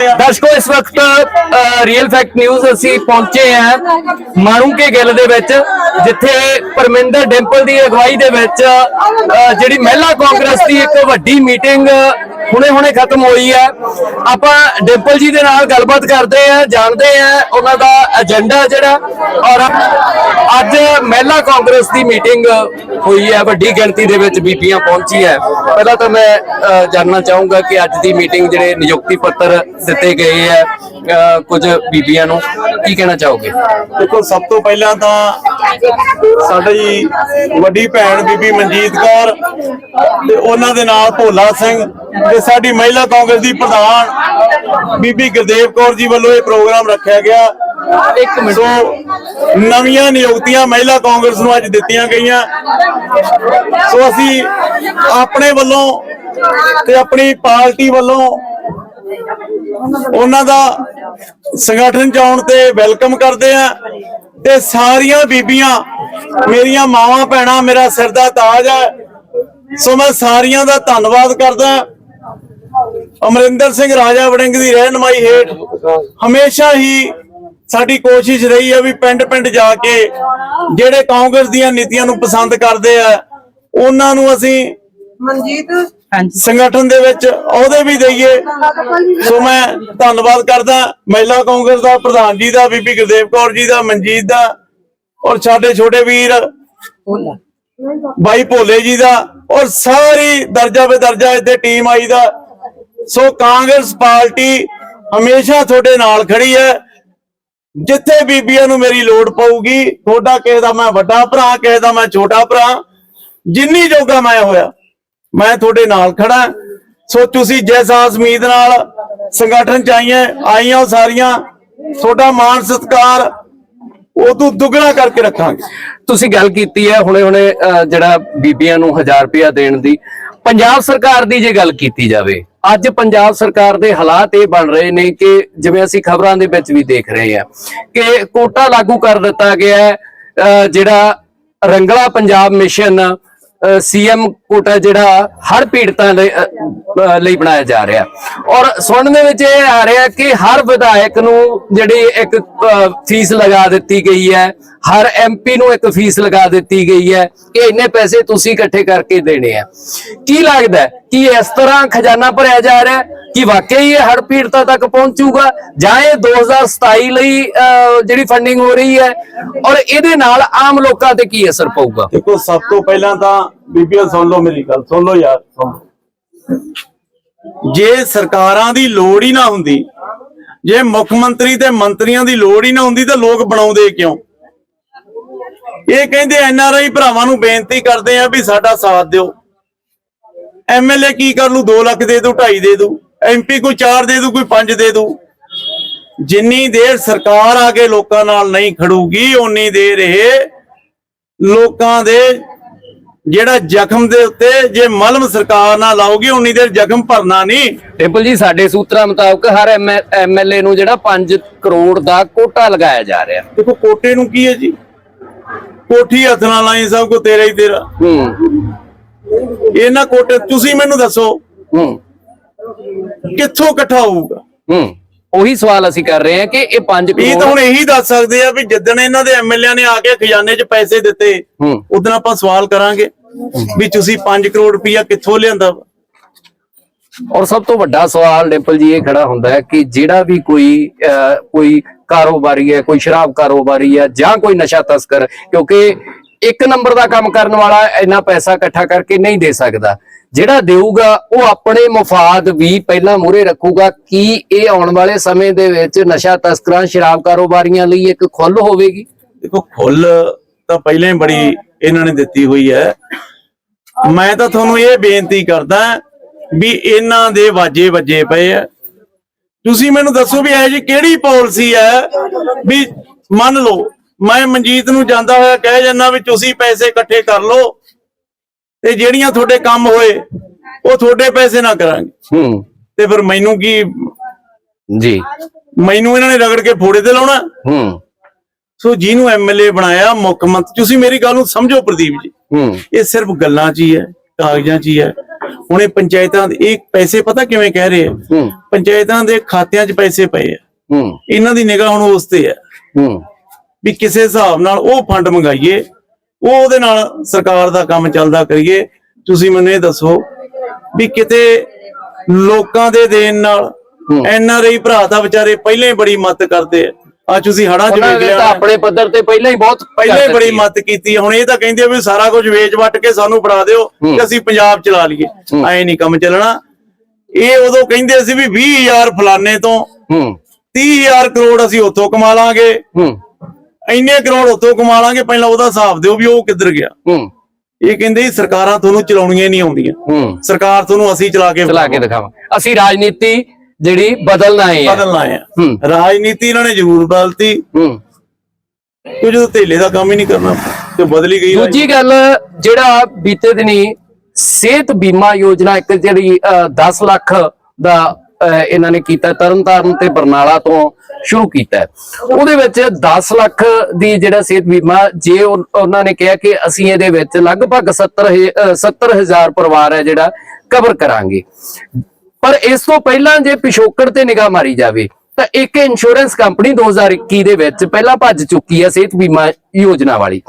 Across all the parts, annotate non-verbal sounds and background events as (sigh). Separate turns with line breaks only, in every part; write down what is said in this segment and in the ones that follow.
ਦਰਸ਼ਕੋ, ਇਸ ਵਕਤ real fact news ਅਸੀਂ ਪਹੁੰਚੇ ਹਾਂ ਮਾਣੂਕੇ ਗਿੱਲ ਦੇ ਵਿੱਚ, ਜਿੱਥੇ ਪਰਮਿੰਦਰ ਡਿੰਪਲ ਦੀ ਅਗਵਾਈ ਦੇ ਵਿੱਚ ਜਿਹੜੀ ਮਹਿਲਾ ਕਾਂਗਰਸ ਦੀ ਇੱਕ ਵੱਡੀ ਮੀਟਿੰਗ ਹੁਣੇ-ਹੁਣੇ ਖਤਮ ਹੋਈ ਹੈ। ਆਪਾਂ ਡਿੰਪਲ ਜੀ ਦੇ ਨਾਲ ਗੱਲਬਾਤ ਕਰਦੇ ਹਾਂ ਜਾਣਦੇ ਹਾਂ ਉਹਨਾਂ ਦਾ ਏਜੰਡਾ ਜਿਹੜਾ। ਔਰ ਅੱਜ ਮਹਿਲਾ ਕਾਂਗਰਸ ਦੀ ਮੀਟਿੰਗ ਹੋਈ ਹੈ ਵੱਡੀ ਗਿਣਤੀ ਦੇ ਵਿੱਚ ਬੀਬੀਆਂ ਪਹੁੰਚੀ ਹੈ। ਪਹਿਲਾਂ ਤਾਂ ਮੈਂ ਜਾਣਨਾ ਚਾਹੂੰਗਾ ਕਿ ਅੱਜ ਦੀ ਮੀਟਿੰਗ ਜਿਹੜੇ ਨਿਯੁਕਤੀ ਪੱਤਰ ਦਿੱਤੇ ਗਏ ਹੈ ਅ, ਕੁਝ ਬੀਬੀਆਂ ਨੂੰ। ਕੀ ਕਹਿਣਾ ਚਾਹੋਗੇ?
ਦੇਖੋ ਸਭ ਤੋਂ ਪਹਿਲਾਂ ਤਾਂ ਸਾਡੀ ਵੱਡੀ ਭੈਣ ਬੀਬੀ ਮਨਜੀਤ ਕੌਰ ਤੇ ਉਹਨਾਂ ਦੇ ਨਾਲ ਭੋਲਾ ਸਿੰਘ ਤੇ ਸਾਡੀ ਮਹਿਲਾ ਕਾਂਗਰਸ ਦੀ ਪ੍ਰਧਾਨ ਬੀਬੀ ਗੁਰਦੇਵ ਕੌਰ ਜੀ ਵੱਲੋਂ ਇਹ ਪ੍ਰੋਗਰਾਮ ਰੱਖਿਆ ਗਿਆ।
ਇੱਕ ਮਿੰਟ।
ਸੋ ਨਵੀਆਂ ਨਿਯੁਕਤੀਆਂ ਮਹਿਲਾ ਕਾਂਗਰਸ ਨੂੰ ਅੱਜ ਦਿੱਤੀਆਂ ਗਈਆਂ। ਸੋ ਅਸੀਂ ਆਪਣੇ ਵੱਲੋਂ ਤੇ ਆਪਣੀ ਪਾਰਟੀ ਵੱਲੋਂ ਉਹਨਾਂ ਦਾ ਸੰਗਠਨ ਚ ਆਉਣ ਤੇ ਵੈਲਕਮ ਕਰਦੇ ਆ ਤੇ ਸਾਰੀਆਂ ਬੀਬੀਆਂ ਮੇਰੀਆਂ ਮਾਵਾਂ ਭੈਣਾਂ ਮੇਰਾ ਸਿਰ ਦਾ ਤਾਜ ਹੈ। ਸੋ ਮੈਂ ਸਾਰੀਆਂ ਦਾ ਧੰਨਵਾਦ ਕਰਦਾ ਅਮਰਿੰਦਰ ਸਿੰਘ ਰਾਜਾ ਵੜਿੰਗ ਦੀ ਰਹਿਨਮਾਈ ਹੇਠ ਹਮੇਸ਼ਾ ਹੀ ਸਾਡੀ ਕੋਸ਼ਿਸ਼ ਰਹੀ ਹੈ ਵੀ ਪਿੰਡ ਪਿੰਡ ਜਾ ਕੇ ਜਿਹੜੇ ਕਾਂਗਰਸ ਦੀਆਂ ਨੀਤੀਆਂ ਨੂੰ ਪਸੰਦ ਕਰਦੇ ਆ ਉਹਨਾਂ ਨੂੰ ਅਸੀਂ
ਮਨਜੀਤ?
ਸੰਗਠਨ ਦੇ ਵਿੱਚ ਅਹੁਦੇ ਵੀ ਦਈਏ। ਸੋ ਮੈਂ ਧੰਨਵਾਦ ਕਰਦਾ ਮਹਿਲਾ ਕਾਂਗਰਸ ਦਾ ਪ੍ਰਧਾਨ ਜੀ ਦਾ ਬੀਬੀ ਗੁਰਦੇਵ ਕੌਰ ਜੀ ਦਾ ਮਨਜੀਤ ਦਾ ਔਰ ਸਾਡੇ ਛੋਟੇ ਵੀਰ ਬਾਈ ਭੋਲੇ ਜੀ ਦਾ ਔਰ ਸਾਰੀ ਦਰਜਾ ਬੇ ਦਰਜਾ ਇੱਥੇ ਟੀਮ ਆਈ ਦਾ। ਸੋ ਕਾਂਗਰਸ ਪਾਰਟੀ ਹਮੇਸ਼ਾ ਤੁਹਾਡੇ ਨਾਲ ਖੜੀ ਹੈ। ਜਿੱਥੇ ਬੀਬੀਆਂ ਨੂੰ ਮੇਰੀ ਲੋੜ ਪਊਗੀ ਤੁਹਾਡਾ ਕਿਸੇ ਦਾ ਮੈਂ ਵੱਡਾ ਭਰਾ ਕਿਸੇ ਦਾ ਮੈਂ ਛੋਟਾ ਭਰਾ ਜਿੰਨੀ ਜੋਗਾ ਮੈਂ ਹੋਇਆ ਮੈਂ ਤੁਹਾਡੇ ਨਾਲ ਖੜਾ। ਸੋ ਤੁਸੀਂ ਜਿਸ ਆਸ ਉਮੀਦ ਨਾਲ ਸੰਗਠਨ ਚ ਆਈਆਂ ਆਈਆਂ ਸਾਰੀਆਂ ਤੁਹਾਡਾ ਮਾਣ ਸਤਿਕਾਰ ਉਹ ਤੋਂ ਦੁੱਗਣਾ ਕਰਕੇ ਰੱਖਾਂਗੇ।
ਤੁਸੀਂ ਗੱਲ ਕੀਤੀ ਹੈ ਹੁਣੇ-ਹੁਣੇ ਅ, ਜਿਹੜਾ ਬੀਬੀਆਂ ਨੂੰ 1000 ਰੁਪਇਆ ਦੇਣ ਦੀ। ਪੰਜਾਬ ਸਰਕਾਰ ਦੀ ਜੇ ਗੱਲ ਕੀਤੀ ਜਾਵੇ ਅੱਜ ਪੰਜਾਬ ਸਰਕਾਰ ਦੇ ਹਾਲਾਤ ਇਹ ਬਣ ਰਹੇ ਨੇ ਕਿ ਜਿਵੇਂ ਅਸੀਂ ਖਬਰਾਂ ਦੇ ਵਿੱਚ ਵੀ ਦੇਖ ਰਹੇ ਹਾਂ ਕਿ ਕੋਟਾ ਲਾਗੂ ਕਰ ਦਿੱਤਾ ਗਿਆ ਹੈ ਜਿਹੜਾ Rangla Punjab mission CM quota ਜਿਹੜਾ ਹਰ ਪੀੜਤਾਂ ਲਈ ਲਈ ਬਣਾਇਆ ਜਾ ਰਿਹਾ। ਔਰ ਸੁਣਨ ਦੇ ਵਿੱਚ ਇਹ ਆ ਰਿਹਾ ਕਿ ਹਰ ਵਿਧਾਇਕ ਨੂੰ ਜਿਹੜੀ ਇੱਕ ਫੀਸ ਲਗਾ ਦਿੱਤੀ ਗਈ ਹੈ, ਹਰ ਐਮਪੀ ਨੂੰ ਇੱਕ ਫੀਸ ਲਗਾ ਦਿੱਤੀ ਗਈ ਹੈ ਕਿ ਇੰਨੇ ਪੈਸੇ ਤੁਸੀਂ ਇਕੱਠੇ ਕਰਕੇ ਦੇਣੇ ਆ। ਕੀ ਲੱਗਦਾ ਕਿ ਇਸ ਤਰ੍ਹਾਂ ਖਜ਼ਾਨਾ ਭਰਿਆ ਜਾ ਰਿਹਾ ਕਿ ਵਾਕਈ ਇਹ ਹੜ ਪੀੜਤਾਂ ਤੱਕ ਪਹੁੰਚੂਗਾ ਜਾਂ ਇਹ 2027 ਲਈ ਜਿਹੜੀ ਫੰਡਿੰਗ ਹੋ ਰਹੀ ਹੈ ਔਰ ਇਹਦੇ ਨਾਲ ਆਮ ਲੋਕਾਂ ਤੇ ਕੀ ਅਸਰ ਪਊਗਾ?
ਦੇਖੋ, ਸਭ ਤੋਂ ਪਹਿਲਾਂ ਤਾਂ ਬੀਬੀਆਂ ਸੁਣ ਲਓ ਮੇਰੀ ਗੱਲ, ਸੁਣ ਲਓ ਯਾਰ, ਸੁਣ ਜੇ ਸਰਕਾਰਾਂ ਦੀ ਲੋੜ ਹੀ ਨਾ ਹੁੰਦੀ, ਜੇ ਮੁੱਖ ਮੰਤਰੀ ਤੇ ਮੰਤਰੀਆਂ ਦੀ ਲੋੜ ਹੀ ਨਾ ਹੁੰਦੀ ਤਾਂ ਲੋਕ ਬਣਾਉਂਦੇ ਕਿਉਂ? ਇਹ ਕਹਿੰਦੇ ਐਨਆਰਆਈ ਭਰਾਵਾਂ ਨੂੰ ਬੇਨਤੀ ਕਰਦੇ ਆ ਵੀ ਸਾਡਾ ਸਾਥ ਦਿਓ। ਐਮਐਲਏ ਕੀ ਕਰ ਲੂ 2 ਲੱਖ ਦੇ ਦੂ 2.5 ਦੇ ਦੂ ਐਮਪੀ ਕੋਈ 4 ਦੇ ਦੂ ਕੋਈ 5 ਦੇ ਦੂ ਜਿੰਨੀ ਦੇਰ ਸਰਕਾਰ ਆ ਕੇ ਲੋਕਾਂ ਨਾਲ ਨਹੀਂ ਖੜੂਗੀ, ਓਨੀ ਦੇਰ ਇਹ ਲੋਕਾਂ ਦੇ ਜਿਹੜਾ ਜ਼ਖਮ ਦੇ ਉੱਤੇ ਜੇ ਮਲਮ ਸਰਕਾਰ ਨਾ ਲਾਉਗੀ ਉਨੀ ਦੇਰ ਜ਼ਖਮ ਭਰਨਾ ਨਹੀਂ।
ਟਿੰਪਲ ਜੀ ਸਾਡੇ ਸੂਤਰਾਂ ਮੁਤਾਬਕ ਹਰ ਐਮਐਲਏ ਨੂੰ ਜਿਹੜਾ 5 ਕਰੋੜ ਦਾ ਕੋਟਾ ਲਗਾਇਆ ਜਾ ਰਿਹਾ।
ਦੇਖੋ ਕੋਟੇ ਨੂੰ ਕੀ ਹੈ ਜੀ? ਕੋਠੀ ਹੱਥ ਨਾਲ ਲਾਈ ਸਭ ਕੋ ਤੇਰਾ ਹੀ ਤੇਰਾ।
ਹੂੰ।
ਇਹਨਾਂ ਕੋਟੇ ਤੁਸੀਂ ਮੈਨੂੰ ਦੱਸੋ
ਹੂੰ।
ਕਿੱਥੋਂ ਇਕੱਠਾ ਹੋਊਗਾ?
ਹੂੰ। ਉਹੀ ਸਵਾਲ ਅਸੀਂ ਕਰ ਰਹੇ ਹਾਂ ਕਿ ਇਹ 5
ਇਹ ਤਾਂ
ਕਰੋੜ
ਹੁਣ ਇਹੀ ਦੱਸ ਸਕਦੇ ਆ ਵੀ ਜਿੱਦਣ ਇਹਨਾਂ ਦੇ ਐਮਐਲਏ ਨੇ ਆ ਕੇ ਖਜ਼ਾਨੇ 'ਚ ਪੈਸੇ ਦਿੱਤੇ
ਹੂੰ
ਉਦੋਂ ਆਪਾਂ ਸਵਾਲ ਕਰਾਂਗੇ ਵੀ ਤੁਸੀਂ 5 ਕਰੋੜ ਰੁਪਇਆ ਕਿੱਥੋਂ ਲਿਆਂਦਾ ਵਾ?
ਔਰ ਸਭ ਤੋਂ ਵੱਡਾ ਸਵਾਲ ਡਿੰਪਲ ਜੀ ਇਹ ਖੜਾ ਹੁੰਦਾ ਹੈ ਕਿ ਜਿਹੜਾ ਵੀ ਕੋਈ ਅਹ, ਕੋਈ ਕਾਰੋਬਾਰੀ ਹੈ ਕੋਈ ਸ਼ਰਾਬ ਕਾਰੋਬਾਰੀ ਹੈ ਜਾਂ ਕੋਈ ਨਸ਼ਾ ਤਸਕਰ ਕਿਉਂਕਿ ਇੱਕ ਨੰਬਰ ਦਾ ਕੰਮ ਕਰਨ ਵਾਲਾ ਇੰਨਾ ਪੈਸਾ ਇਕੱਠਾ ਕਰਕੇ ਨਹੀਂ ਦੇ ਸਕਦਾ। ਜਿਹੜਾ ਦੇਊਗਾ, ਉਹ ਆਪਣੇ ਮਫਾਦ ਵੀ ਪਹਿਲਾਂ ਮੂਰੇ ਰੱਖੂਗਾ ਕੀ ਇਹ ਆਉਣ ਵਾਲੇ ਸਮੇਂ ਦੇ ਵਿੱਚ ਨਸ਼ਾ ਤਸਕਰਾਂ, ਸ਼ਰਾਬ ਕਾਰੋਬਾਰੀਆਂ ਲਈ ਇੱਕ ਖੁੱਲ ਹੋਵੇਗੀ?
ਦੇਖੋ ਖੁੱਲ ਤਾਂ ਪਹਿਲਾਂ ਹੀ ਬੜੀ ਇਹਨਾਂ ਨੇ ਦਿੱਤੀ ਹੋਈ ਹੈ। ਮੈਂ ਤਾਂ ਤੁਹਾਨੂੰ ਇਹ ਬੇਨਤੀ ਕਰਦਾ ਵੀ ਇਹਨਾਂ ਦੇ ਵਾਜੇ ਵੱਜੇ ਪਏ ਆ। ਤੁਸੀਂ ਮੈਨੂੰ ਦੱਸੋ ਵੀ ਇਹ ਜੀ ਕਿਹੜੀ ਪਾਲਿਸੀ ਹੈ ਵੀ ਮੰਨ ਲਓ ਮੈਂ ਮਨਜੀਤ ਨੂੰ ਜਾਂਦਾ ਹੋਇਆ ਕਹਿ ਜਾਂਦਾ ਵੀ ਤੁਸੀਂ ਪੈਸੇ ਇਕੱਠੇ ਕਰ ਲਓ ਤੇ ਜਿਹੜੀਆਂ ਤੁਹਾਡੇ ਕੰਮ ਹੋਏ ਉਹ ਤੁਹਾਡੇ ਪੈਸੇ ਨਾ ਕਰਾਂਗੇ।
ਹੂੰ।
ਤੇ ਫਿਰ ਮੈਨੂੰ ਕੀ
ਜੀ।
ਮੈਨੂੰ ਇਹਨਾਂ ਨੇ ਰਗੜ ਕੇ ਫੋੜੇ ਤੇ ਲਾਉਣਾ।
ਹੂੰ।
ਸੋ ਜਿਹਨੂੰ ਐਮਐਲਏ ਬਣਾਇਆ ਮੁੱਖ ਮੰਤਰੀ ਤੁਸੀਂ ਮੇਰੀ ਗੱਲ ਨੂੰ ਸਮਝੋ ਪ੍ਰਦੀਪ ਜੀ।
ਹੂੰ।
ਇਹ ਸਿਰਫ ਗੱਲਾਂ 'ਚ ਹੀ ਹੈ ਕਾਗਜ਼ਾਂ 'ਚ ਹੀ ਹੈ। ਹੁਣ ਇਹ ਪੰਚਾਇਤਾਂ ਦੇ ਇਹ ਪੈਸੇ ਪਤਾ ਕਿਵੇਂ ਕਹਿ ਰਹੇ ਆ?
ਹੂੰ।
ਪੰਚਾਇਤਾਂ ਦੇ ਖਾਤਿਆਂ 'ਚ ਪੈਸੇ ਪਏ ਆ।
ਹੂੰ।
ਇਹਨਾਂ ਦੀ ਨਿਗਾਹ ਹੁਣ ਉਸ ਤੇ ਆ
ਹੂੰ।
ਵੀ ਕਿਸੇ ਹਿਸਾਬ ਨਾਲ ਉਹ ਫੰਡ ਮੰਗਾਈਏ ਉਹ ਉਹਦੇ ਨਾਲ ਸਰਕਾਰ ਦਾ ਕੰਮ ਚੱਲਦਾ ਕਰੀਏ ਤੁਸੀਂ ਮੈਨੂੰ ਇਹ ਦੱਸੋ ਵੀ ਕਿਤੇ ਲੋਕਾਂ ਦੇ ਦੇਣ ਨਾਲ। ਐਨ ਆਰ ਆਈ ਭਰਾ ਤਾਂ ਵਿਚਾਰੇ ਪਹਿਲਾਂ ਹੀ ਬੜੀ ਮਦਦ ਕਰਦੇ ਆ ਅੱਜ ਤੁਸੀਂ ਹੜਾਂ 'ਚ ਵੇਖ ਲਿਆ
ਆਪਣੇ ਪੱਧਰ ਤੇ ਪਹਿਲਾਂ ਹੀ ਬਹੁਤ
ਪਹਿਲਾਂ ਹੀ ਬੜੀ। ਮਦਦ ਕੀਤੀ। ਹੁਣ ਇਹ ਤਾਂ ਕਹਿੰਦੇ ਆ ਵੀ ਸਾਰਾ ਕੁਝ ਵੇਚ ਵੱਟ ਕੇ ਸਾਨੂੰ ਫੜਾ ਦਿਓ। ਕਿ ਅਸੀਂ ਪੰਜਾਬ ਚਲਾ ਲਈਏ। ਐ ਨਹੀਂ ਕੰਮ ਚੱਲਣਾ ਇਹ ਉਦੋਂ ਕਹਿੰਦੇ ਸੀ ਵੀ 20000 ਫਲਾਣੇ ਤੋਂ
ਹੂੰ
30000 ਕਰੋੜ ਅਸੀਂ ਉੱਥੋਂ ਕਮਾ ਲਾਂਗੇ ਇੰਨੇ ਕਰੋੜ ਉੱਥੋਂ ਕਮਾ ਲਾਂਗੇ ਪਹਿਲਾਂ ਉਹਦਾ ਹਿਸਾਬ ਦਿਓ ਵੀ ਉਹ ਕਿੱਧਰ ਗਿਆ।
ਹੂੰ।
ਇਹ ਕਹਿੰਦੇ ਸਰਕਾਰਾਂ ਤੁਹਾਨੂੰ ਚਲਾਉਣੀਆਂ ਹੀ ਨਹੀਂ ਆਉਂਦੀਆਂ।
ਹੂੰ।
ਸਰਕਾਰ ਤੁਹਾਨੂੰ ਅਸੀਂ ਚਲਾ ਕੇ
ਚਲਾ ਕੇ ਦਿਖਾਵਾਂ ਅਸੀਂ ਰਾਜਨੀਤੀ ਜਿਹੜੀ ਬਦਲਣਾ ਹੈ।
ਬਦਲਣਾ ਹੈ।
ਹੂੰ।
ਰਾਜਨੀਤੀ ਇਹਨਾਂ ਨੇ ਜ਼ਰੂਰ ਬਦਲਤੀ।
ਹੂੰ।
ਜਦੋਂ ਧੇਲੇ ਦਾ ਕੰਮ ਹੀ ਨਹੀਂ ਕਰਨਾ ਤੇ ਬਦਲੀ ਗਈ
ਦੂਜੀ ਗੱਲ ਜਿਹੜਾ ਬੀਤੇ ਦਿਨੀ ਸਿਹਤ ਬੀਮਾ ਯੋਜਨਾ ਇੱਕ ਜਿਹੜੀ ਅਹ, 10 ਲੱਖ ਦਾ ਇਹਨਾਂ ਨੇ ਕੀਤਾ, ਤਰਨਤਾਰਨ ਤੇ ਬਰਨਾਲਾ ਤੋਂ ਸ਼ੁਰੂ ਕੀਤਾ ਉਹਦੇ ਵਿੱਚ 10 ਲੱਖ ਦੀ ਜਿਹੜਾ ਸਿਹਤ ਬੀਮਾ, ਜੇ ਉਹਨਾਂ ਨੇ ਕਿਹਾ ਕਿ ਅਸੀਂ ਇਹਦੇ ਵਿੱਚ ਲਗਭਗ 70 70000 ਪਰਿਵਾਰ ਹੈ ਜਿਹੜਾ ਕਵਰ ਕਰਾਂਗੇ। ਪਰ ਇਸ ਤੋਂ ਪਹਿਲਾਂ ਜੇ ਪਿਛੋਕੜ ਤੇ ਨਿਗਾਹ ਮਾਰੀ ਜਾਵੇ, ਤਾਂ ਇੱਕ ਇੰਸ਼ੋਰੈਂਸ ਕੰਪਨੀ 2021 ਦੇ ਵਿੱਚ ਪਹਿਲਾਂ ਭੱਜ ਚੁੱਕੀ ਹੈ ਸਿਹਤ ਬੀਮਾ ਯੋਜਨਾ ਵਾਲੀ।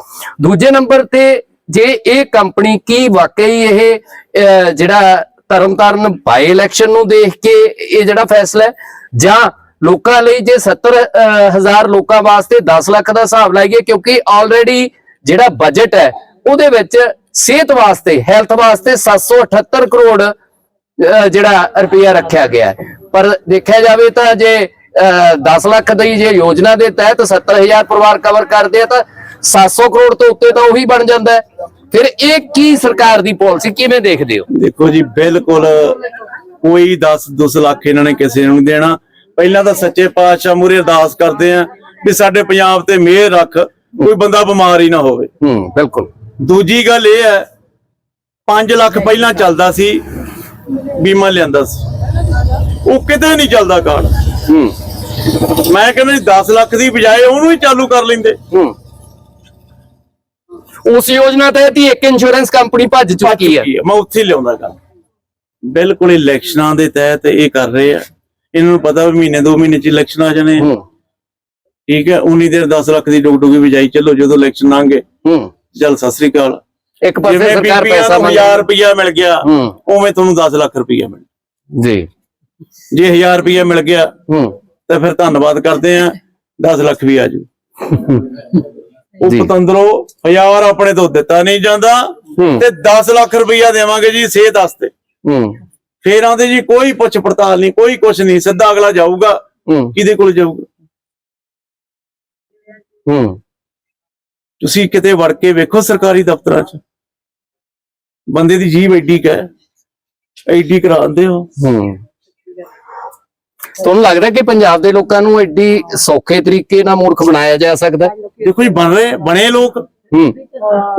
ਦੂਜੇ ਨੰਬਰ ਤੇ ਜੇ ਇਹ ਕੰਪਨੀ ਕੀ ਵਾਕਈ ਇਹ ਜਿਹੜਾ ਤਰਨਤਾਰਨ ਬਾਈ ਇਲੈਕਸ਼ਨ ਨੂੰ ਦੇਖ ਕੇ ਇਹ ਜਿਹੜਾ ਫੈਸਲਾ ਹੈ, ਜਾਂ ਲੋਕਾਂ ਲਈ ਜੇ 70 ਲੋਕਾਂ ਵਾਸਤੇ 10 ਲੱਖ ਦਾ ਹਿਸਾਬ ਲਾਈਏ, ਕਿਉਂਕਿ ਆਲਰੇਡੀ ਜਿਹੜਾ ਬਜਟ ਹੈ, ਉਹਦੇ ਵਿੱਚ ਸਿਹਤ ਵਾਸਤੇ ਹੈਲਥ ਵਾਸਤੇ 778 ਕਰੋੜ ਜਿਹੜਾ ਰੁਪਇਆ ਰੱਖਿਆ ਗਿਆ ਹੈ। ਪਰ ਦੇਖਿਆ ਜਾਵੇ ਤਾਂ ਜੇ, ਅਹ 10 ਲੱਖ ਦੀ ਜੇ ਯੋਜਨਾ ਦੇ ਤਹਿਤ 70000 ਪਰਿਵਾਰ ਕਵਰ ਕਰਦੇ ਆ, ਤਾਂ 700 ਕਰੋੜ ਤੋਂ ਉੱਤੇ ਤਾਂ ਉਹੀ ਬਣ ਜਾਂਦਾ ਹੈ ਫਿਰ ਇਹ ਕੀ ਸਰਕਾਰ ਦੀ ਪਾਲਿਸੀ ਕਿਵੇਂ ਦੇਖਦੇ ਹੋ?
ਦੇਖੋ ਜੀ ਬਿਲਕੁਲ ਕੋਈ 10 10 ਲੱਖ ਇਹਨਾਂ ਨੇ ਕਿਸੇ ਨੂੰ ਦੇਣਾ। ਪਹਿਲਾਂ ਤਾਂ ਸੱਚੇ ਪਾਤਸ਼ਾਹ ਮੂਰੇ ਅਰਦਾਸ ਕਰਦੇ ਆ ਵੀ ਸਾਡੇ ਪੰਜਾਬ ਤੇ ਮਿਹਰ ਰੱਖ ਕੋਈ ਬੰਦਾ ਬਿਮਾਰ ਹੀ ਨਾ ਹੋਵੇ।
ਹੂੰ ਬਿਲਕੁਲ।
ਦੂਜੀ ਗੱਲ ਇਹ ਹੈ 5 ਲੱਖ ਪਹਿਲਾਂ ਚੱਲਦਾ ਸੀ ਬੀਮਾ ਲਿਆਂਦਾ ਸੀ। ਉਹ ਕਿਤੇ ਨਹੀਂ ਚੱਲਦਾ ਕਾਰਡ।
ਹੂੰ।
ਮੈਂ ਕਹਿੰਦਾ ਜੀ 10 ਲੱਖ ਦੀ ਬਜਾਏ ਉਹਨੂੰ ਹੀ ਚਾਲੂ ਕਰ ਲੈਂਦੇ।
ਹੂੰ। ਉਸ ਯੋਜਨਾ ਤਹਿਤ ਹੀ ਇੱਕ ਇੰਸ਼ੋਰੈਂਸ ਕੰਪਨੀ ਭੱਜ ਚੁੱਕੀ ਹੈ।
ਮੈਂ ਉੱਥੇ ਲਿਆਉਂਦਾ ਗੱਲ ਬਿਲਕੁਲ ਇਲੈਕਸ਼ਨਾਂ ਦੇ ਤਹਿਤ ਇਹ ਕਰ ਰਹੇ ਆ। ਇਹਨਾਂ ਨੂੰ ਪਤਾ ਵੀ ਮਹੀਨੇ ਦੋ ਮਹੀਨੇ ਚ ਇਲੈਕਸ਼ਨ ਆ ਜਾਣੇ ਠੀਕ ਹੈ ਉਨੀ ਦੇਰ 10 ਲੱਖ ਦੀ ਡੁਗਡੁਗੀ ਵਜਾਈ ਚੱਲੋ ਜਦੋਂ ਇਲੈਕਸ਼ਨ ਲੰਘੇ।
ਹੂੰ।
ਚੱਲ ਸਤਿ ਸ੍ਰੀ ਅਕਾਲ।
ਇੱਕ ਪਾਸੇ ਸਰਕਾਰ ਪੈਸਾ ਮੰਗ
1000 ਰੁਪਇਆ ਮਿਲ ਗਿਆ ਉਵੇਂ ਤੁਹਾਨੂੰ 10 ਲੱਖ ਰੁਪਇਆ ਮਿਲ
ਜੀ।
ਜੇ 1000 ਰੁਪਇਆ ਮਿਲ ਗਿਆ
ਹੂੰ।
ਤਾਂ ਫਿਰ ਧੰਨਵਾਦ ਕਰਦੇ ਆ 10 ਲੱਖ ਵੀ ਆ ਜੂ (laughs) ਉਹ। ਪਤੰਦਰੋ 1000 ਆਪਣੇ ਤੋਂ ਦਿੱਤਾ ਨਹੀਂ ਜਾਂਦਾ ਤੇ 10 ਲੱਖ ਰੁਪਇਆ ਦੇਵਾਂਗੇ ਜੀ ਸਿਹਤ ਵਾਸਤੇ।
ਹੂੰ।
ਫੇਰ ਆਂਦੇ ਜੀ ਕੋਈ ਪੁੱਛ ਪੜਤਾਲ ਨਹੀਂ ਕੋਈ ਕੁਛ ਨਹੀਂ ਸਿੱਧਾ ਅਗਲਾ ਜਾਊਗਾ। ਕਿਹਦੇ ਕੋਲ ਜਾਊਗਾ?
ਹੂੰ।
ਤੁਸੀਂ ਕਿਤੇ ਵੜ ਕੇ ਵੇਖੋ ਸਰਕਾਰੀ ਦਫ਼ਤਰਾਂ 'ਚ। ਬੰਦੇ ਦੀ ਜੀਬ ਐਡੀ ਕਾ ਐਡੀ ਕਰਾਉਂਦੇ ਹੋ।
ਹੂੰ। ਤੁਹਾਨੂੰ ਲੱਗਦਾ ਕਿ ਪੰਜਾਬ ਦੇ ਲੋਕਾਂ ਨੂੰ ਐਡੀ ਸੌਖੇ ਤਰੀਕੇ ਨਾਲ ਮੂਰਖ ਬਣਾਇਆ ਜਾ ਸਕਦਾ। ਹੈ?
ਦੇਖੋ ਜੀ ਬਣ ਰਹੇ ਬਣੇ ਲੋਕ।
ਹੂੰ।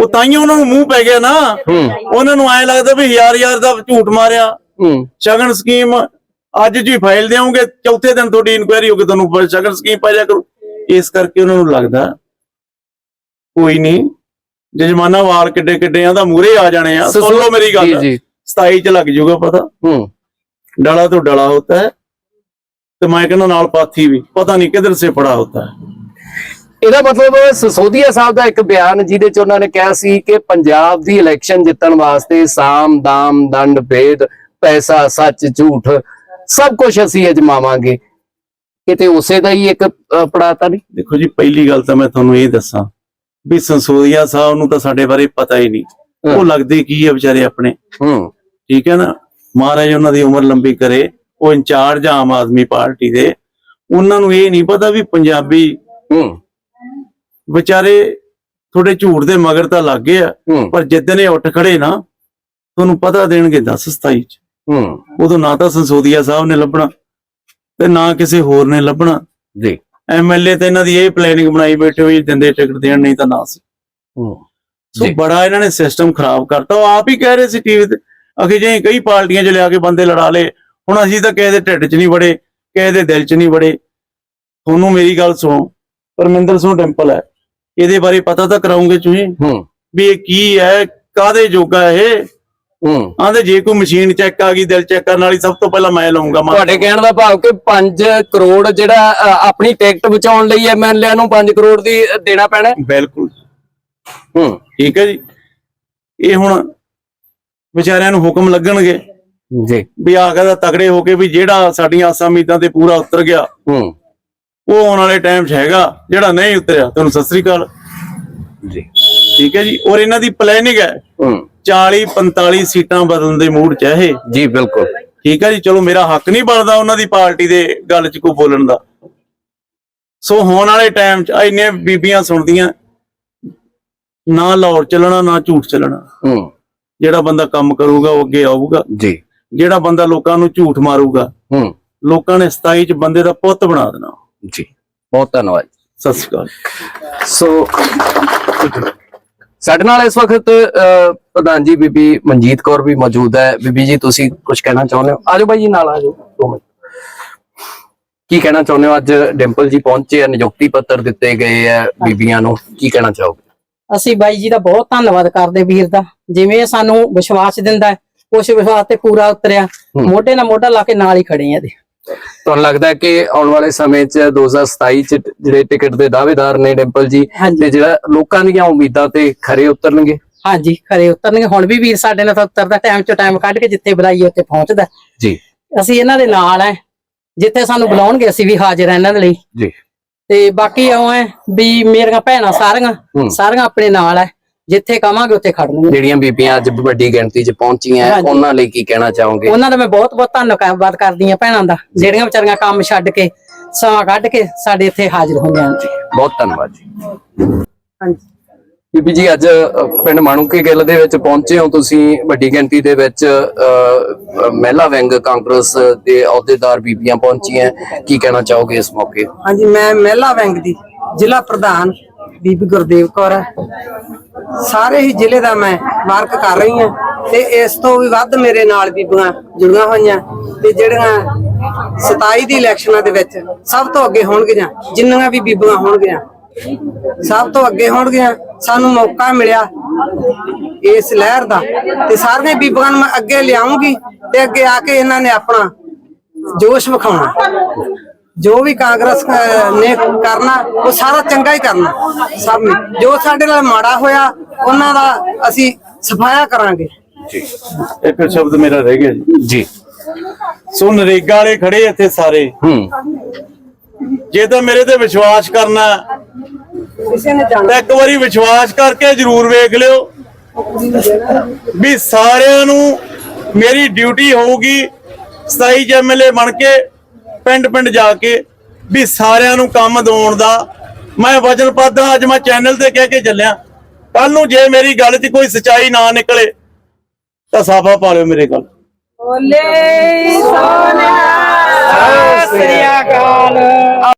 ਉਹ ਤਾਈਓ ਉਹਨਾਂ ਨੂੰ ਮੂੰਹ ਪੈ ਗਿਆ ਨਾ।
ਹੂੰ।
ਉਹਨਾਂ ਨੂੰ ਐ ਲੱਗਦਾ ਵੀ ਹਜ਼ਾਰ ਹਜ਼ਾਰ ਦਾ ਝੂਠ ਮਾਰਿਆ।
ਹੂੰ।
ਸ਼ਗਨ ਸਕੀਮ ਅੱਜ ਜੀ ਫਾਈਲ ਦੇਵੋਗੇ ਚੌਥੇ ਦਿਨ ਤੁਹਾਡੀ ਇਨਕੁਆਇਰੀ ਹੋ ਕੇ ਤੁਹਾਨੂੰ ਸ਼ਗਨ ਸਕੀਮ ਪਾ ਜਾ ਕਰੂ। ਇਸ ਕਰਕੇ ਉਹਨਾਂ ਨੂੰ ਲੱਗਦਾ ਕੋਈ ਨਹੀਂ। ਜਜਮਾਨਾ ਵਾਲ ਕਿੱਡੇ ਕਿੱਡੇ ਆ ਦਾ ਮੂਰੇ ਆ ਜਾਣੇ ਆ। ਸੁਣ ਲਓ ਮੇਰੀ ਗੱਲ।
ਜੀ
27 ਚ ਲੱਗ ਜਾਊਗਾ ਪਤਾ।
ਹੂੰ।
ਡਲਾ ਤੋਂ ਡਲਾ ਹੋਤਾ ਹੈ। ਤੇ ਮੈਂ ਕਹਿੰਦਾ ਨਾਲ ਪਾਥੀ ਵੀ ਪਤਾ ਨਹੀਂ ਕਿਧਰ ਸੇ ਪੜਾ ਹੋਤਾ ਹੈ।
ਇਹਦਾ ਮਤਲਬ ਸਸੋਦੀਆ ਸਾਹਿਬ ਦਾ ਇੱਕ ਬਿਆਨ ਜਿਹਦੇ ਚ ਉਹਨਾਂ ਨੇ ਕਿਹਾ ਸੀ ਕਿ ਪੰਜਾਬ ਦੀ ਇਲੈਕਸ਼ਨ ਜਿੱਤਣ ਵਾਸਤੇ ਸਾਮ ਦਾਮ ਦੰਡ ਭੇਦ ਪੈਸਾ ਸੱਚ ਝੂਠ ਸਭ ਕੁਝ ਅਸੀਂ ਅਜਮਾਵਾਂਗੇ ਕਿਤੇ ਉਸੇ ਦਾ ਹੀ ਇੱਕ ਪੜਾਤਾ ਨਹੀਂ?
ਦੇਖੋ ਜੀ ਪਹਿਲੀ ਗੱਲ ਤਾਂ ਮੈਂ ਤੁਹਾਨੂੰ ਇਹ ਦੱਸਾਂ ਵੀ ਸੰਸੋਦੀਆ ਸਾਹਿਬ ਨੂੰ ਤਾਂ ਸਾਡੇ ਬਾਰੇ ਪਤਾ ਹੀ ਨਹੀਂ। ਉਹ। ਲੱਗਦੇ ਕੀ ਆ ਵਿਚਾਰੇ ਆਪਣੇ?
ਹੂੰ।
ਠੀਕ ਹੈ ਨਾ? ਮਹਾਰਾਜ ਉਹਨਾਂ ਦੀ ਉਮਰ ਲੰਬੀ ਕਰੇ। ਉਹ ਇੰਚਾਰਜ ਆਮ ਆਦਮੀ ਪਾਰਟੀ ਦੇ ਉਹਨਾਂ ਨੂੰ ਇਹ ਨਹੀਂ ਪਤਾ ਵੀ ਪੰਜਾਬੀ
ਹੂੰ।
ਵਿਚਾਰੇ ਥੋੜੇ ਝੂਠ ਦੇ ਮਗਰ ਤਾਂ ਲੱਗ ਗਏ ਆ ਪਰ ਜਿੱਦਣ ਇਹ ਉੱਠ ਖੜੇ ਨਾ ਤੁਹਾਨੂੰ ਪਤਾ ਦੇਣਗੇ 10 27 ਚ।
ਹੂੰ।
ਉਦੋਂ ਨਾ ਤਾਂ ਸੰਸੋਦੀਆ ਸਾਹਿਬ ਨੇ ਲੱਭਣਾ ਤੇ ਨਾ ਕਿਸੇ ਹੋਰ ਨੇ ਲੱਭਣਾ।
ਜੀ।
ਐਮਐਲਏ ਤੇ ਇਹਨਾਂ ਦੀ ਇਹ ਪਲੈਨਿੰਗ ਬਣਾਈ ਬੈਠੇ ਹੋਈ ਦਿੰਦੇ ਟਿਕਟ ਦੇਣ ਨਹੀਂ ਤਾਂ ਨਾ ਸੀ।
ਹੂੰ।
ਸੋ। ਬੜਾ ਇਹਨਾਂ ਨੇ ਸਿਸਟਮ ਖਰਾਬ ਕਰਤਾ। ਉਹ ਆਪ ਹੀ ਕਹਿ ਰਹੇ ਸੀ ਟੀਵੀ ਤੇ ਅਖੇ ਜੇ ਕਈ ਪਾਰਟੀਆਂ 'ਚ ਲਿਆ ਕੇ ਬੰਦੇ ਲੜਾ ਲਏ ਹੁਣ ਅਸੀਂ ਤਾਂ ਕਿਸੇ ਦੇ ਢਿੱਡ 'ਚ ਨਹੀਂ ਵੜੇ ਕਿਸੇ ਦੇ ਦਿਲ 'ਚ ਨਹੀਂ ਵੜੇ। ਤੁਹਾਨੂੰ ਮੇਰੀ ਗੱਲ ਸੁਣੋ ਪਰਮਿੰਦਰ ਸਿੰਘ ਟੈਂਪਲ ਹੈ। ਇਹਦੇ ਬਾਰੇ ਪਤਾ ਤਾਂ ਕਰਾਉਂਗੇ ਤੁਸੀਂ
ਹੂੰ।
ਵੀ ਇਹ ਕੀ ਹੈ ਕਾਦੇ ਜੋਗਾ ਇਹ?
ਹੂੰ।
ਆਂਦੇ ਜੇ ਕੋਈ ਮਸ਼ੀਨ ਚੈੱਕ ਆ ਗਈ ਦਿਲ ਚੈੱਕ ਕਰਨ ਵਾਲੀ ਸਭ ਤੋਂ ਪਹਿਲਾਂ ਮੈਂ ਲਾਉਂਗਾ
ਤੁਹਾਡੇ ਕਹਿਣ ਦਾ ਭਾਵ ਕਿ 5 ਕਰੋੜ ਜਿਹੜਾ ਅ, ਆਪਣੀ ਟਿਕਟ ਬਚਾਉਣ ਲਈ ਐਮਐਲਏ ਨੂੰ 5 ਕਰੋੜ ਦੀ ਦੇਣਾ ਪੈਣਾ ਹੈ?
ਬਿਲਕੁਲ।
ਹੂੰ।
ਠੀਕ ਹੈ ਜੀ। ਇਹ ਹੁਣ ਵਿਚਾਰਿਆਂ ਨੂੰ ਹੁਕਮ ਲੱਗਣਗੇ।
ਜੀ।
ਵੀ ਆ ਕੇ ਤਗੜੇ ਹੋ ਕੇ ਵੀ ਜਿਹੜਾ ਸਾਡੀਆਂ ਆਸਾਂ ਉਮੀਦਾਂ ਤੇ ਪੂਰਾ ਉਤਰ ਗਿਆ
ਹੂੰ।
ਉਹ ਆਉਣ ਵਾਲੇ ਟਾਈਮ 'ਚ ਹੈਗਾ ਜਿਹੜਾ ਨਹੀਂ ਉਤਰਿਆ। ਤੁਹਾਨੂੰ ਸਤਿ ਸ੍ਰੀ ਅਕਾਲ।
ਜੀ।
ਠੀਕ ਹੈ ਜੀ? ਔਰ ਇਹਨਾਂ ਦੀ ਪਲੈਨਿੰਗ ਹੈ
ਹੂੰ।
40 45 ਸੀਟਾਂ ਬਦਲਣ ਦੇ ਮੂਡ 'ਚ ਹੈ ਇਹ।
ਜੀ ਬਿਲਕੁਲ।
ਠੀਕ ਹੈ ਜੀ? ਚਲੋ ਮੇਰਾ ਹੱਕ ਨਹੀਂ ਬਣਦਾ ਉਹਨਾਂ ਦੀ ਪਾਰਟੀ ਦੇ ਗੱਲ 'ਚ ਕੋਈ ਬੋਲਣ ਦਾ। ਸੋ ਹੋਣ ਵਾਲੇ ਟਾਈਮ 'ਚ ਇੰਨੇ ਬੀਬੀਆਂ ਸੁਣਦੀਆਂ ਨਾ ਲਾਹੌਰ ਚੱਲਣਾ ਨਾ ਝੂਠ ਚੱਲਣਾ।
ਹੂੰ।
ਜਿਹੜਾ ਬੰਦਾ ਕੰਮ ਕਰੂਗਾ ਉਹ ਅੱਗੇ ਆਊਗਾ।
ਜੀ।
ਜਿਹੜਾ ਬੰਦਾ ਲੋਕਾਂ ਨੂੰ ਝੂਠ ਮਾਰੂਗਾ
ਹੂੰ।
ਲੋਕਾਂ ਨੇ 27 ਚ ਬੰਦੇ ਦਾ ਪੁੱਤ ਬਣਾ ਦੇਣਾ।
ਜੀ ਬਹੁਤ ਧੰਨਵਾਦ
ਸਤਿ ਸ਼੍ਰੀ ਅਕਾਲ।
ਸੋ ਸਾਡੇ ਨਾਲ ਇਸ ਵਕਤ ਪ੍ਰਧਾਨ ਜੀ ਬੀਬੀ ਮਨਜੀਤ ਕੌਰ ਵੀ ਮੌਜੂਦ ਹੈ। ਬੀਬੀ ਜੀ ਤੁਸੀਂ ਕੁਝ ਕਹਿਣਾ ਚਾਹੁੰਦੇ ਹੋ? ਆਜੋ ਬਾਈ ਜੀ ਨਾਲ ਆਜੋ ਦੋ ਮਿੰਟ। ਕੀ ਕਹਿਣਾ ਚਾਹੁੰਦੇ ਹੋ? ਅੱਜ ਡਿੰਪਲ ਜੀ ਪਹੁੰਚੇ ਆ ਨਿਯੁਕਤੀ ਪੱਤਰ ਦਿੱਤੇ ਗਏ ਆ ਬੀਬੀਆਂ ਨੂੰ। ਕੀ ਕਹਿਣਾ ਚਾਹੋਗੇ?
ਅਸੀਂ ਬਾਈ ਜੀ ਦਾ ਬਹੁਤ ਧੰਨਵਾਦ ਕਰਦੇ ਵੀਰ ਦਾ। ਜਿਵੇਂ ਸਾਨੂੰ ਵਿਸ਼ਵਾਸ ਦਿੰਦਾ ਹੈ, ਉਸ ਵਿਸ਼ਵਾਸ ਤੇ ਪੂਰਾ ਉਤਰਿਆ ਮੋਢੇ ਨਾਲ ਮੋਢਾ ਲਾ ਕੇ ਨਾਲ ਹੀ ਖੜੇ ਆ ਇਹਦੇ।
ਤੁਹਾਨੂੰ ਲੱਗਦਾ ਹੈ ਕਿ ਆਉਣ ਵਾਲੇ ਸਮੇਂ 'ਚ 2027 'ਚ ਜਿਹੜੇ ਟਿਕਟ ਦੇ ਦਾਅਵੇਦਾਰ ਨੇ ਡਿੰਪਲ ਜੀ। ਤੇ ਜਿਹੜਾ ਲੋਕਾਂ ਦੀਆਂ ਉਮੀਦਾਂ ਤੇ ਖਰੇ ਉਤਰਨਗੇ?
ਹਾਂਜੀ ਖਰੇ ਉਤਰਨਗੇ। ਹੁਣ ਵੀ ਵੀਰ ਸਾਡੇ ਨਾਲ ਉਤਰਦਾ ਟਾਈਮ ਚੋਂ ਟਾਈਮ ਕੱਢ ਕੇ ਜਿੱਥੇ ਬੁਲਾਈਏ ਉੱਥੇ ਪਹੁੰਚਦਾ।
ਜੀ।
ਅਸੀਂ ਇਹਨਾਂ ਦੇ ਨਾਲ ਹੈ ਜਿੱਥੇ ਸਾਨੂੰ ਬੁਲਾਉਣਗੇ ਅਸੀਂ ਵੀ ਹਾਜ਼ਰ ਹਾਂ ਇਹਨਾਂ ਦੇ ਲਈ।
ਜੀ।
ਤੇ ਬਾਕੀ ਹੈ ਵੀ ਮੇਰੀਆਂ ਭੈਣਾਂ ਸਾਰੀਆਂ। ਸਾਰੀਆਂ ਆਪਣੇ ਨਾਲ ਹੈ ਜਿੱਥੇ ਕਵਾਂਗੇ ਉੱਥੇ ਖੜਨਗੇ
ਜਿਹੜੀਆਂ ਬੀਬੀਆਂ ਅੱਜ ਵੱਡੀ ਗਿਣਤੀ 'ਚ ਪਹੁੰਚੀਆਂ
ਹਾਂਜੀ।
ਉਹਨਾਂ ਲਈ ਕੀ ਕਹਿਣਾ ਚਾਹੋਗੇ?
ਉਹਨਾਂ ਦਾ ਮੈਂ ਬਹੁਤ ਬਹੁਤ ਧੰਨਵਾਦ ਕਰਦੀ ਹਾਂ ਭੈਣਾਂ ਦਾ ਜਿਹੜੀਆਂ ਵਿਚਾਰੀਆਂ ਕੰਮ ਛੱਡ ਕੇ ਸਮਾਂ ਕੱਢ ਕੇ ਸਾਡੇ ਇੱਥੇ ਹਾਜ਼ਰ ਹੋਈਆਂ ਨੇ।
ਬਹੁਤ ਧੰਨਵਾਦ ਜੀ।
ਹਾਂਜੀ।
ਬੀਬੀ ਜੀ ਅੱਜ ਅ, ਪਿੰਡ ਮਾਣੂਕੇ ਗਿੱਲ ਦੇ ਵਿੱਚ ਪਹੁੰਚੇ ਹੋ ਤੁਸੀਂ ਵੱਡੀ ਗਿਣਤੀ ਦੇ ਵਿੱਚ ਅ, ਅ, ਮਹਿਲਾ ਵਿੰਗ ਕਾਂਗਰਸ ਦੇ ਅਹੁਦੇਦਾਰ ਬੀਬੀਆਂ ਪਹੁੰਚੀਆਂ। ਕੀ ਕਹਿਣਾ ਚਾਹੋਗੇ ਇਸ ਮੌਕੇ?
ਹਾਂਜੀ ਮੈਂ ਮਹਿਲਾ ਵੈਂਕ ਦੀ ਜ਼ਿਲ੍ਹਾ ਪ੍ਰਧਾਨ ਬੀਬੀ ਗੁਰਦੇਵ ਕੌਰ ਹੈ। ਸਾਰੇ ਹੀ ਜ਼ਿਲ੍ਹੇ ਦਾ ਮੈਂ ਵਰਕ ਕਰ ਰਹੀ ਹਾਂ ਤੇ ਇਸ ਤੋਂ ਵੀ ਵੱਧ ਮੇਰੇ ਨਾਲ ਬੀਬੀਆਂ ਜੁੜੀਆਂ ਹੋਈਆਂ ਤੇ ਜਿਹੜੀਆਂ 27 ਦੀ ਇਲੈਕਸ਼ਨਾਂ ਦੇ ਵਿੱਚ ਸਭ ਤੋਂ ਅੱਗੇ ਹੋਣਗੀਆਂ, ਜਿੰਨੀਆਂ ਵੀ ਬੀਬੀਆਂ ਹੋਣਗੀਆਂ, ਸਭ ਤੋਂ ਅੱਗੇ ਹੋਣਗੀਆਂ, ਸਾਨੂੰ ਮੌਕਾ ਮਿਲਿਆ ਇਸ ਲਹਿਰ ਦਾ ਤੇ ਸਾਰੀਆਂ ਬੀਬੀਆਂ ਨੂੰ ਮੈਂ ਅੱਗੇ ਲਿਆਉਂਗੀ ਤੇ ਅੱਗੇ ਆ ਕੇ ਇਹਨਾਂ ਨੇ ਆਪਣਾ ਜੋਸ਼ ਵਿਖਾਉਣਾ। ਜੋ ਵੀ ਕਾਂਗਰਸ ਨੇ ਕਰਨਾ, ਉਹ ਸਾਰਾ ਚੰਗਾ ਹੀ ਕਰਨਾ, ਸਭ ਨੇ। ਜੋ ਸਾਡੇ ਨਾਲ ਮਾੜਾ ਹੋਇਆ ਉਹਨਾਂ ਦਾ ਅਸੀਂ ਸਫਾਇਆ ਕਰਾਂਗੇ।
ਇੱਕ ਸ਼ਬਦ ਮੇਰਾ ਰਹਿ ਗਿਆ ਜੀ।
ਜੀ।
ਸੋ ਨਰੇਗਾ ਵਾਲੇ ਖੜੇ ਇੱਥੇ ਸਾਰੇ।
ਹੂੰ।
ਜੇ ਤਾਂ ਮੇਰੇ ਤੇ ਵਿਸ਼ਵਾਸ ਕਰਨਾ
ਕਿਸੇ ਨੇ ਜਾਣਾ।
ਤਾਂ ਇੱਕ ਵਾਰੀ ਵਿਸ਼ਵਾਸ ਕਰਕੇ ਜਰੂਰ ਵੇਖ ਲਿਓ ਵੀ ਸਾਰਿਆਂ ਨੂੰ ਮੇਰੀ ਡਿਊਟੀ ਹੋਊਗੀ 27 ਐਮਐਲਏ ਬਣ ਕੇ ਪਿੰਡ ਪਿੰਡ ਜਾ ਕੇ ਵੀ ਸਾਰਿਆਂ ਨੂੰ ਕੰਮ ਦਿਵਾਉਣ ਦਾ। ਮੈਂ ਵਚਨਬੱਧ ਹਾਂ ਅੱਜ ਮੈਂ ਚੈਨਲ ਤੇ ਕਹਿ ਕੇ ਚੱਲਿਆ ਕੱਲ ਨੂੰ ਜੇ ਮੇਰੀ ਗੱਲ 'ਚ ਕੋਈ ਸਚਾਈ ਨਾ ਨਿਕਲੇ ਤਾਂ ਸਾਫਾ ਪਾ ਲਿਓ ਮੇਰੇ ਗੱਲ
ਬੋਲੇ ਸੋਨਿਆ ਸਤਿ ਸ੍ਰੀ ਅਕਾਲ।